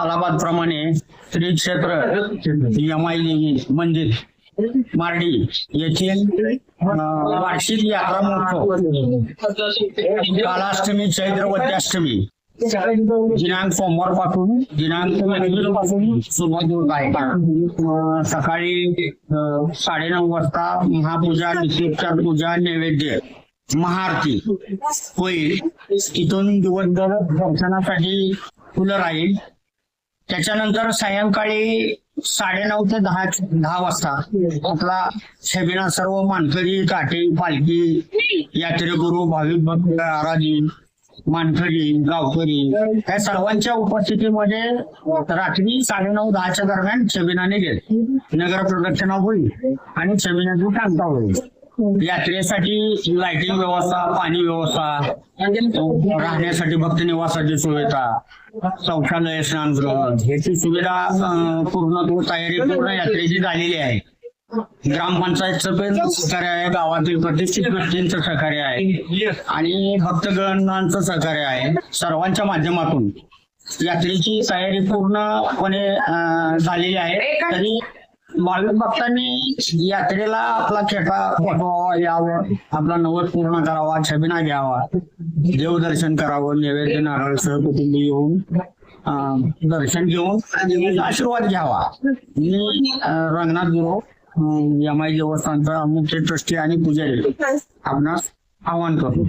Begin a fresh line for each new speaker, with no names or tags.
अलाहाबाद प्रमाणे श्री क्षेत्र यमाई मंदिर मार्डी येथील वार्षिक यात्रा महोत्सव कालाष्टमी चैत्र वद्याष्टमी दिनांक सोमवारपासून दिनांकपासून सुरुवात होत आहे. सकाळी साडेनऊ वाजता महापूजा नित्योपचार पूजा नैवेद्य महाआरती होईल. तिथून दिवसभर दर्शनासाठी खुलं राहील. त्याच्यानंतर सायंकाळी साडेनऊ ते दहा दहा वाजता आपला छबिना सर्व मानकरी काटे पालखी यात्रेगुरु भाविक भक्त आराधी मानकरी गावकरी या सर्वांच्या उपस्थितीमध्ये रात्री साडेनऊ दहाच्या दरम्यान छबिनाने गेले. नगर प्रदक्षिणा होईल आणि छबिनाची शांता होईल. यात्रेसाठी लाइटिंग व्यवस्था पाणी व्यवस्था राहण्यासाठी भक्त निवासाची सुविधा शौचालय स्नानगृह ह्याची सुविधा पूर्ण तयारी पूर्ण यात्रेची झालेली आहे. ग्रामपंचायतचं पण सहकार्य आहे गावातील प्रतिष्ठित व्यक्तींचं सहकार्य आहे. आणि भक्तगणांचं सहकार्य आहे सर्वांच्या माध्यमातून. यात्रेची तयारी पूर्णपणे झालेली आहे. तरी भाविक भक्तांनी यात्रेला आपला खेटा पाठवावा यावं आपला नवस पूर्ण करावा छबिना घ्यावा देवदर्शन करावं नैवेद्य नारळ सहकुटुंब येऊन दर्शन घेऊन आणि आशीर्वाद घ्यावा. मी रंगनाथ गुरु यमाई देवस्थानचा मुख्य ट्रस्टी आणि पुजारी. आपणास आवाहन करतो.